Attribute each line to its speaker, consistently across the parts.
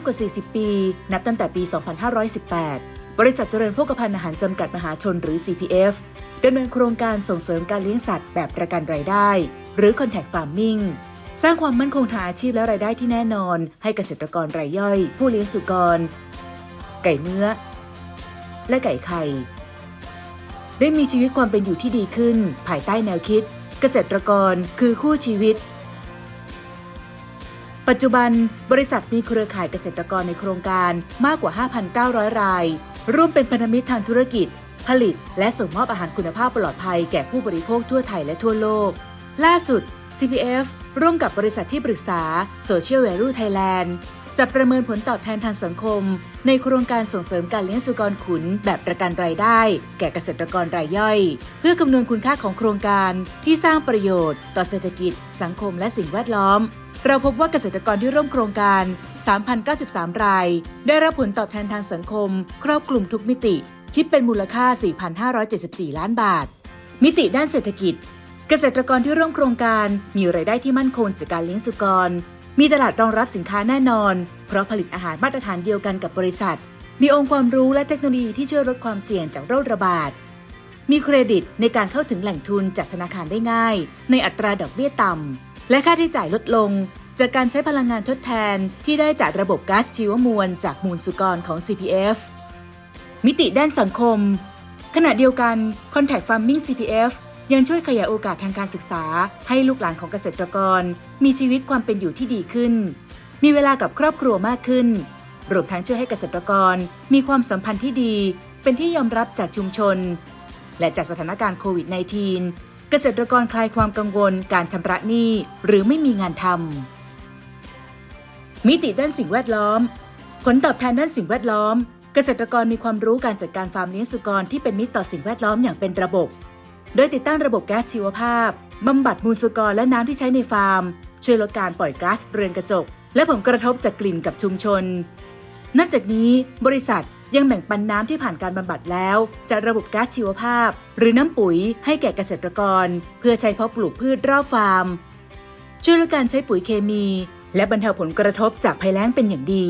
Speaker 1: ากว่า 40 ปี นับตั้งแต่ปี 2518 บริษัทเจริญโภคภัณฑ์อาหารจำกัดมหาชนหรือ CPF ดำเนินโครงการส่งเสริมการเลี้ยงสัตว์แบบประกันรายได้ หรือ Contact Farming สร้างความมั่นคงทางอาชีพและรายได้ที่แน่นอน ให้เกษตรกรรายย่อย ผู้เลี้ยงสุกร ไก่เนื้อ และไก่ไข่ได้มีชีวิตความเป็นอยู่ที่ดีขึ้น ภายใต้แนวคิด เกษตรกรคือคู่ชีวิต ปัจจุบันบริษัทมีเครือข่ายเกษตรกรในโครงการมากกว่า 5,900 ราย ร่วมเป็นพันธมิตรทางธุรกิจ ผลิต และส่งมอบอาหารคุณภาพปลอดภัยแก่ผู้บริโภคทั่วไทยและทั่วโลก ล่าสุด CPF ร่วมกับบริษัทที่ปรึกษา Social Value Thailand จะประเมินผลตอบแทนทางสังคม ในโครงการส่งเสริมการเลี้ยงสุกรขุนแบบประกันรายได้ แก่เกษตรกรรายย่อย เพื่อคำนวณคุณค่าของโครงการที่สร้างประโยชน์ ต่อเศรษฐกิจ สังคมและสิ่งแวดล้อม เราพบว่าเกษตรกรที่ร่วมโครงการ 3,093 ราย ได้รับผลตอบแทนทางสังคม ครอบคลุมทุกมิติ คิดเป็นมูลค่า 4,574 ล้านบาท มิติด้านเศรษฐกิจ เกษตรกรที่ร่วมโครงการมีรายได้ที่มั่นคงจากการเลี้ยงสุกร มีตลาดรองรับสินค้าแน่นอน เพราะผลิตอาหารมาตรฐานเดียวกันกับบริษัท มีองค์ความรู้และเทคโนโลยีที่ช่วยลดความเสี่ยงจากโรคระบาด มีเครดิตในการเข้าถึงแหล่งทุนจากธนาคารได้ง่าย ในอัตราดอกเบี้ยต่ำ และค่าใช้จ่ายลดลง จากการใช้พลังงานทดแทนที่ได้จากระบบก๊าซชีวมวล จากมูลสุกรของ CPF มิติด้านสังคม ขณะเดียวกัน Contact Farming CPF ยังช่วยขยายโอกาสทางการศึกษา ให้ลูกหลานของเกษตรกร มีชีวิตความเป็นอยู่ที่ดีขึ้น มีเวลากับครอบครัวมากขึ้น รวมทั้งช่วยให้เกษตรกร มีความสัมพันธ์ที่ดี เป็นที่ยอมรับจากชุมชน และจากสถานการณ์โควิด -19 เกษตรกรคลายความกังวล การชำระหนี้หรือไม่มีงานทำมิติด้านสิ่งแวดล้อม ผลตอบแทนด้านสิ่งแวดล้อม เกษตรกรมีความรู้การจัดการฟาร์มเลี้ยงสุกรที่เป็นมิตรต่อสิ่งแวดล้อมอย่างเป็นระบบ โดยติดตั้งระบบแก๊สชีวภาพบำบัดมูลสุกรและน้ำที่ใช้ในฟาร์ม ช่วยลดการปล่อยก๊าซเรือนกระจก และผลกระทบจากกลิ่นกับชุมชน นอกจากนี้บริษัทยังแบ่งปันน้ำที่ผ่านการบำบัดแล้ว จากระบบก๊าซชีวภาพ หรือน้ำปุ๋ยให้แก่เกษตรกร เพื่อใช้เพาะปลูกพืชรอบฟาร์ม ช่วยลดการใช้ปุ๋ยเคมี และบรรเทาผลกระทบจากภัยแล้งเป็นอย่างดี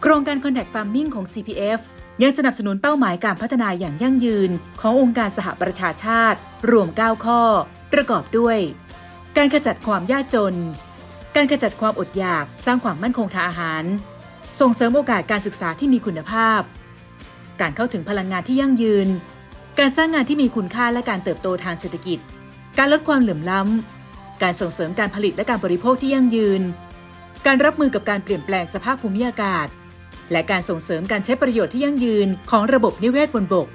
Speaker 1: โครงการ Contact Farming ของ CPF ยังสนับสนุนเป้าหมายการพัฒนาอย่างยั่งยืนขององค์การสหประชาชาติ รวม 9 ข้อ ประกอบด้วย การขจัดความยากจน การขจัดความอดอยากสร้างความมั่นคงทางอาหาร ส่งเสริมโอกาสการศึกษาที่มีคุณภาพ การเข้าถึงพลังงานที่ยั่งยืน การสร้างงานที่มีคุณค่าและการเติบโตทางเศรษฐกิจ การลดความเหลื่อมล้ำ การส่งเสริมการผลิตและการบริโภคที่ยั่งยืน การรับมือกับการเปลี่ยนแปลงสภาพภูมิอากาศ และการส่งเสริมการใช้ประโยชน์ที่ยั่งยืนของระบบนิเวศบนบก